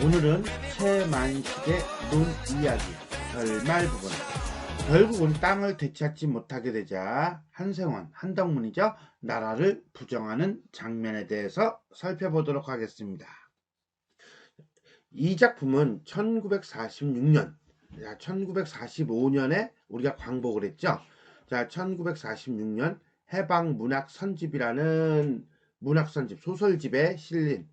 오늘은 최만식의 논 이야기 결말 부분. 결국은 땅을 되찾지 못하게 되자 한생원 한덕문이죠. 나라를 부정하는 장면에 대해서 살펴보도록 하겠습니다. 이 작품은 1946년 1945년에 우리가 광복을 했죠. 자 1946년 해방문학 선집이라는 문학 선집 소설집에 실린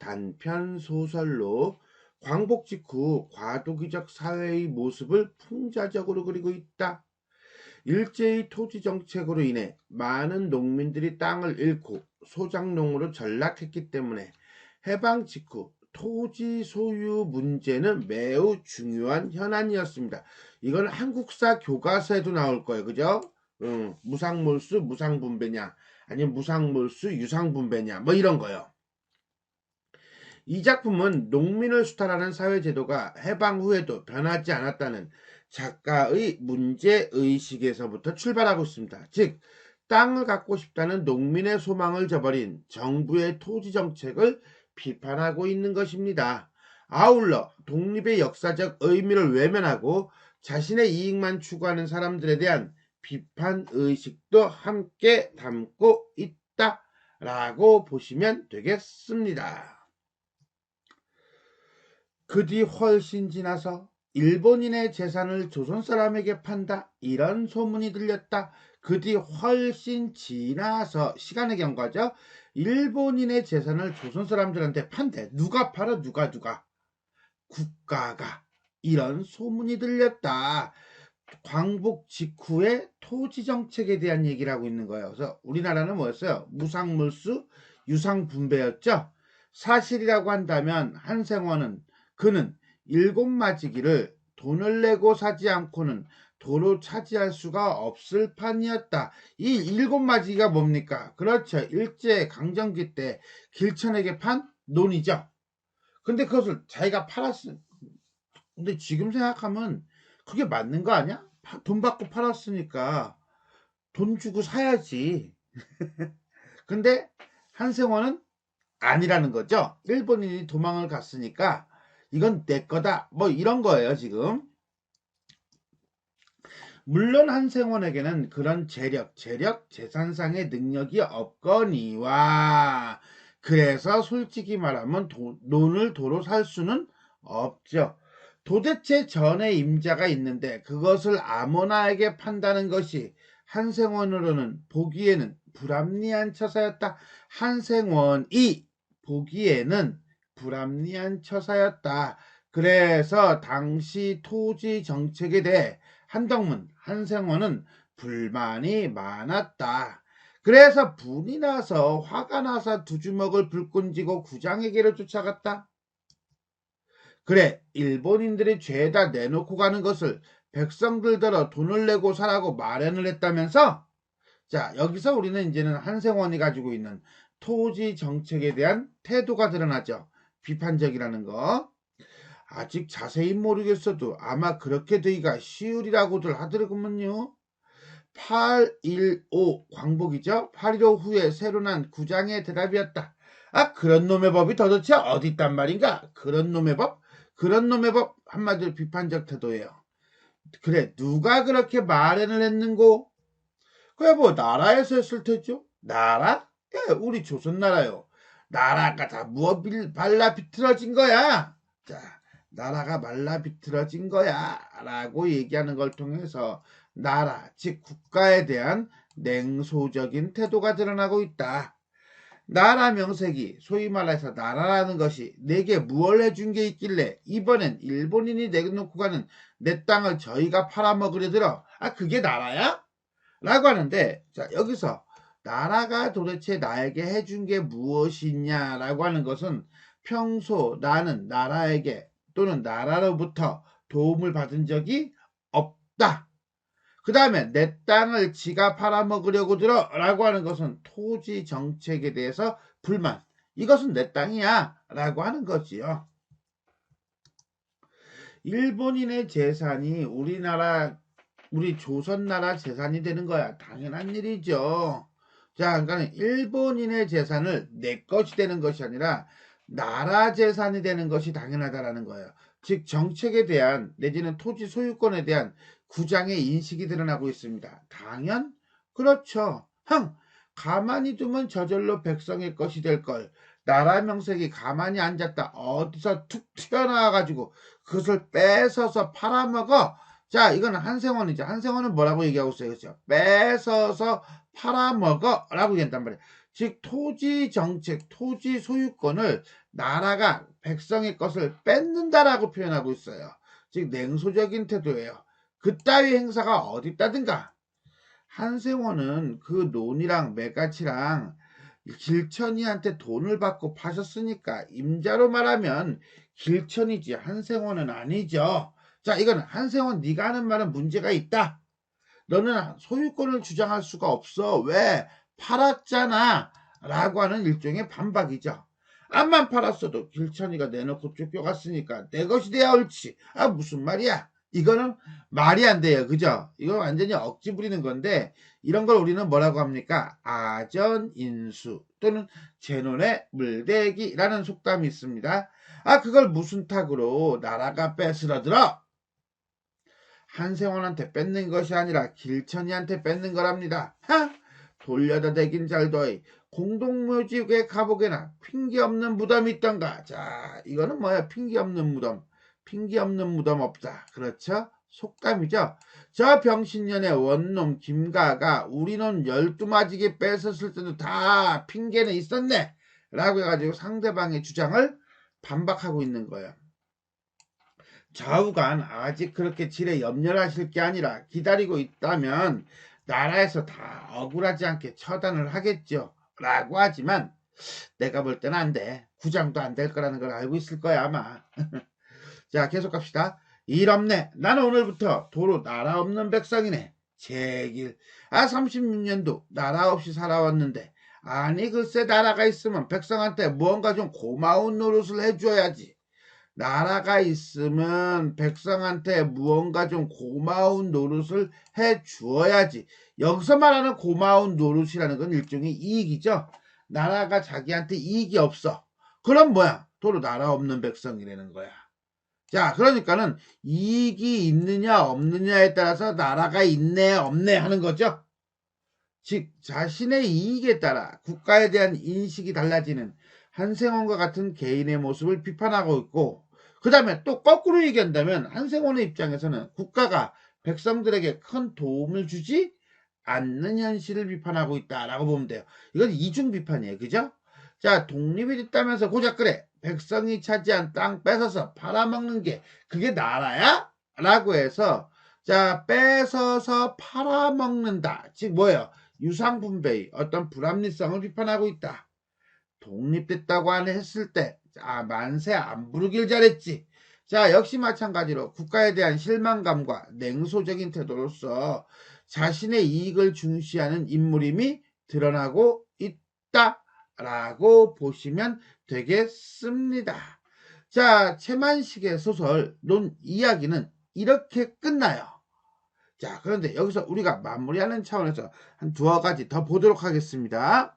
단편 소설로 광복 직후 과도기적 사회의 모습을 풍자적으로 그리고 있다. 일제의 토지 정책으로 인해 많은 농민들이 땅을 잃고 소작농으로 전락했기 때문에 해방 직후 토지 소유 문제는 매우 중요한 현안이었습니다. 이건 한국사 교과서에도 나올 거예요. 그죠? 응, 무상몰수 무상분배냐 아니면 무상몰수 유상분배냐 뭐 이런 거요. 이 작품은 농민을 수탈하는 사회제도가 해방 후에도 변하지 않았다는 작가의 문제의식에서부터 출발하고 있습니다. 즉, 땅을 갖고 싶다는 농민의 소망을 저버린 정부의 토지 정책을 비판하고 있는 것입니다. 아울러 독립의 역사적 의미를 외면하고 자신의 이익만 추구하는 사람들에 대한 비판 의식도 함께 담고 있다라고 보시면 되겠습니다. 그 뒤 훨씬 지나서 일본인의 재산을 조선 사람에게 판다 이런 소문이 들렸다. 그 뒤 훨씬 지나서 시간의 경과죠. 일본인의 재산을 조선 사람들한테 판대. 누가 팔아 누가 누가 국가가 이런 소문이 들렸다. 광복 직후에 토지 정책에 대한 얘기를 하고 있는 거예요. 그래서 우리나라는 뭐였어요? 무상물수 유상분배였죠. 사실이라고 한다면 한생원은 그는 일곱 마지기를 돈을 내고 사지 않고는 도로 차지할 수가 없을 판이었다. 이 일곱 마지기가 뭡니까? 그렇죠. 일제 강점기 때 길천에게 판 논이죠. 근데 그것을 자기가 팔았어. 근데 지금 생각하면 그게 맞는 거 아니야? 돈 받고 팔았으니까 돈 주고 사야지. 근데 한생원은 아니라는 거죠. 일본인이 도망을 갔으니까 이건 내 거다. 뭐 이런 거예요, 지금. 물론 한생원에게는 그런 재력, 재력, 재산상의 능력이 없거니와 그래서 솔직히 말하면 도, 논을 도로 살 수는 없죠. 도대체 전에 임자가 있는데 그것을 아무나에게 판다는 것이 한생원으로는 보기에는 불합리한 처사였다. 한생원이 보기에는 불합리한 처사였다. 그래서 당시 토지 정책에 대해 한덕문, 한생원은 불만이 많았다. 그래서 분이 나서 화가 나서 두 주먹을 불끈 쥐고 구장에게로 쫓아갔다. 그래 일본인들이 죄다 내놓고 가는 것을 백성들더러 돈을 내고 사라고 마련을 했다면서 자 여기서 우리는 이제는 한생원이 가지고 있는 토지 정책에 대한 태도가 드러나죠. 비판적이라는 거. 아직 자세히 모르겠어도 아마 그렇게 되기가 쉬우리라고들 하더라고만요. 815 광복이죠. 815 후에 새로 난 구장의 대답이었다. 아 그런 놈의 법이 도대체 어디 있단 말인가? 그런 놈의 법? 그런 놈의 법 한마디로 비판적 태도예요. 그래 누가 그렇게 마련을 했는고? 그래 뭐 나라에서 했을 테죠. 나라? 예, 우리 조선 나라요. 나라가 다 무엇 발라 비틀어진 거야. 자, 나라가 말라 비틀어진 거야. 라고 얘기하는 걸 통해서 나라, 즉 국가에 대한 냉소적인 태도가 드러나고 있다. 나라 명색이 소위 말해서 나라라는 것이 내게 무얼 해준 게 있길래 이번엔 일본인이 내놓고 가는 내 땅을 저희가 팔아먹으려 들어. 아, 그게 나라야? 라고 하는데, 자, 여기서 나라가 도대체 나에게 해준 게 무엇이냐라고 하는 것은 평소 나는 나라에게 또는 나라로부터 도움을 받은 적이 없다. 그 다음에 내 땅을 지가 팔아먹으려고 들어 라고 하는 것은 토지 정책에 대해서 불만. 이것은 내 땅이야 라고 하는 거지요. 일본인의 재산이 우리나라, 우리 조선나라 재산이 되는 거야. 당연한 일이죠. 자, 그러니까 일본인의 재산을 내 것이 되는 것이 아니라 나라 재산이 되는 것이 당연하다라는 거예요. 즉 정책에 대한 내지는 토지 소유권에 대한 구장의 인식이 드러나고 있습니다. 당연 그렇죠. 흥 가만히 두면 저절로 백성의 것이 될 걸. 나라 명색이 가만히 앉았다. 어디서 툭 튀어나와가지고 그것을 뺏어서 팔아먹어. 자, 이거는 한생원이죠. 한생원은 뭐라고 얘기하고 있어요? 그죠? 뺏어서 팔아먹어. 라고 얘기한단 말이에요. 즉, 토지 정책, 토지 소유권을 나라가 백성의 것을 뺏는다라고 표현하고 있어요. 즉, 냉소적인 태도예요. 그따위 행사가 어딨다든가. 한생원은 그 논이랑 매가치랑 길천이한테 돈을 받고 파셨으니까 임자로 말하면 길천이지 한생원은 아니죠. 자, 이거는 한생원 네가 하는 말은 문제가 있다. 너는 소유권을 주장할 수가 없어. 왜? 팔았잖아. 라고 하는 일종의 반박이죠. 암만 팔았어도 길천이가 내놓고 쫓겨갔으니까 내 것이 돼야 옳지. 아, 무슨 말이야. 이거는 말이 안 돼요. 그죠? 이거 완전히 억지 부리는 건데, 이런 걸 우리는 뭐라고 합니까? 아전인수 또는 제논의 물대기라는 속담이 있습니다. 아, 그걸 무슨 탁으로 나라가 뺏으러들어? 한생원한테 뺏는 것이 아니라 길천이한테 뺏는 거랍니다. 하! 돌려다 대긴 잘더이 공동묘지에 가보게나 핑계 없는 무덤이 있던가. 자, 이거는 뭐야? 핑계 없는 무덤. 핑계 없는 무덤 없다. 그렇죠? 속담이죠. 저 병신년의 원놈 김가가 우리 놈 열두 마지게 뺏었을 때도 다 핑계는 있었네. 라고 해가지고 상대방의 주장을 반박하고 있는 거예요. 좌우간 아직 그렇게 질에 염려하실 게 아니라 기다리고 있다면 나라에서 다 억울하지 않게 처단을 하겠죠. 라고 하지만 내가 볼 때는 안 돼. 구장도 안 될 거라는 걸 알고 있을 거야 아마. 자 계속 갑시다. 일 없네. 나는 오늘부터 도로 나라 없는 백성이네. 제길. 아 36년도 나라 없이 살아왔는데 아니 글쎄 나라가 있으면 백성한테 무언가 좀 고마운 노릇을 해줘야지. 나라가 있으면 백성한테 무언가 좀 고마운 노릇을 해 주어야지. 여기서 말하는 고마운 노릇이라는 건 일종의 이익이죠. 나라가 자기한테 이익이 없어. 그럼 뭐야? 도로 나라 없는 백성이라는 거야. 자, 그러니까는 이익이 있느냐 없느냐에 따라서 나라가 있네 없네 하는 거죠. 즉 자신의 이익에 따라 국가에 대한 인식이 달라지는 한생원과 같은 개인의 모습을 비판하고 있고 그 다음에 또 거꾸로 얘기한다면 한생원의 입장에서는 국가가 백성들에게 큰 도움을 주지 않는 현실을 비판하고 있다라고 보면 돼요. 이건 이중 비판이에요. 그죠? 자, 독립이 됐다면서 고작 그래. 백성이 차지한 땅 뺏어서 팔아먹는 게 그게 나라야? 라고 해서 자, 뺏어서 팔아먹는다. 즉 뭐예요? 유상분배의 어떤 불합리성을 비판하고 있다. 독립됐다고 안 했을 때, 아, 만세 안 부르길 잘했지. 자, 역시 마찬가지로 국가에 대한 실망감과 냉소적인 태도로서 자신의 이익을 중시하는 인물임이 드러나고 있다 라고 보시면 되겠습니다. 자, 최만식의 소설 논 이야기는 이렇게 끝나요. 자, 그런데 여기서 우리가 마무리하는 차원에서 한 두어 가지 더 보도록 하겠습니다.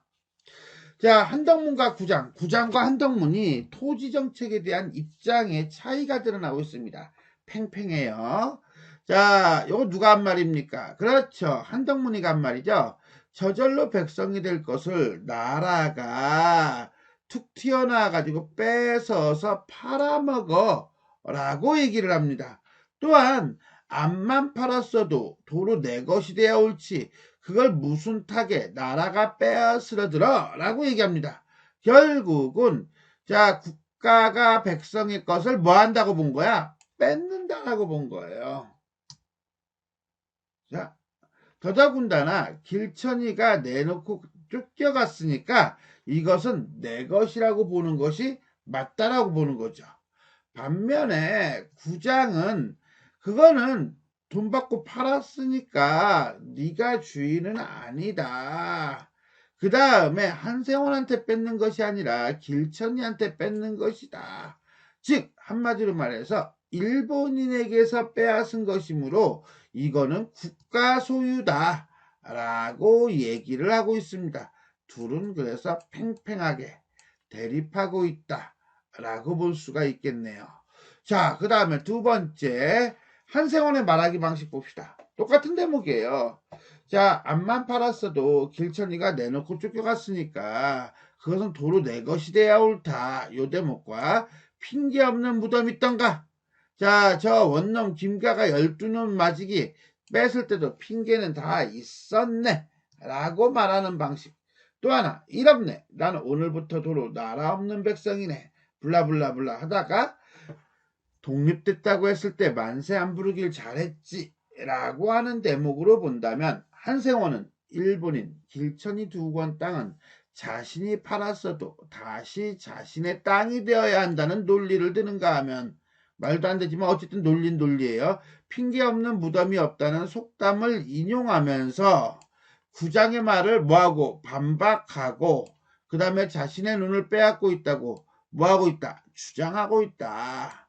자, 한덕문과 구장, 구장과 한덕문이 토지 정책에 대한 입장의 차이가 드러나고 있습니다. 팽팽해요. 자, 이거 누가 한 말입니까? 그렇죠. 한덕문이가 한 말이죠. 저절로 백성이 될 것을 나라가 툭 튀어나와 가지고 뺏어서 팔아먹어 라고 얘기를 합니다. 또한 암만 팔았어도 도로 내 것이 되어 옳지 그걸 무슨 탁에 나라가 빼앗으러 들어 라고 얘기합니다. 결국은 자 국가가 백성의 것을 뭐 한다고 본 거야? 뺏는다라고 본 거예요. 자 더더군다나 길천이가 내놓고 쫓겨갔으니까 이것은 내 것이라고 보는 것이 맞다라고 보는 거죠. 반면에 구장은 그거는 돈 받고 팔았으니까 네가 주인은 아니다. 그 다음에 한세원한테 뺏는 것이 아니라 길천이한테 뺏는 것이다. 즉 한마디로 말해서 일본인에게서 빼앗은 것이므로 이거는 국가 소유다. 라고 얘기를 하고 있습니다. 둘은 그래서 팽팽하게 대립하고 있다. 라고 볼 수가 있겠네요. 자, 그 다음에 두 번째, 한생원의 말하기 방식 봅시다. 똑같은 대목이에요. 자, 앞만 팔았어도 길천이가 내놓고 쫓겨갔으니까 그것은 도로 내 것이 돼야 옳다. 요 대목과 핑계 없는 무덤 있던가. 자, 저 원놈 김가가 열두 놈 맞이기 뺐을 때도 핑계는 다 있었네. 라고 말하는 방식. 또 하나, 이럽네. 나는 오늘부터 도로 나라 없는 백성이네. 블라블라블라 하다가 독립됐다고 했을 때 만세 안 부르길 잘했지. 라고 하는 대목으로 본다면 한생원은 일본인 길천이 두 권 땅은 자신이 팔았어도 다시 자신의 땅이 되어야 한다는 논리를 드는가 하면 말도 안 되지만 어쨌든 논린 논리예요. 핑계 없는 무덤이 없다는 속담을 인용하면서 구장의 말을 뭐하고 반박하고 그 다음에 자신의 눈을 빼앗고 있다고 뭐하고 있다 주장하고 있다.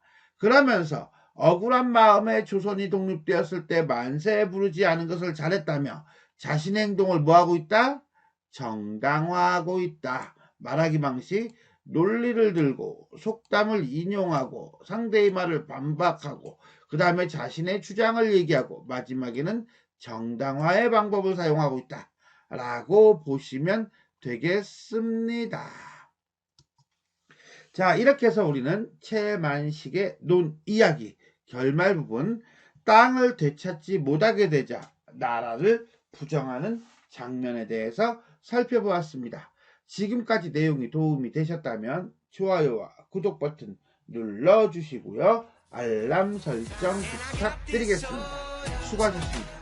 그러면서 억울한 마음에 조선이 독립되었을 때 만세에 부르지 않은 것을 잘했다며 자신의 행동을 뭐하고 있다? 정당화하고 있다. 말하기 방식 논리를 들고 속담을 인용하고 상대의 말을 반박하고 그 다음에 자신의 주장을 얘기하고 마지막에는 정당화의 방법을 사용하고 있다. 라고 보시면 되겠습니다. 자, 이렇게 해서 우리는 채만식의 논 이야기, 결말 부분, 땅을 되찾지 못하게 되자 나라를 부정하는 장면에 대해서 살펴보았습니다. 지금까지 내용이 도움이 되셨다면 좋아요와 구독 버튼 눌러주시고요. 알람 설정 부탁드리겠습니다. 수고하셨습니다.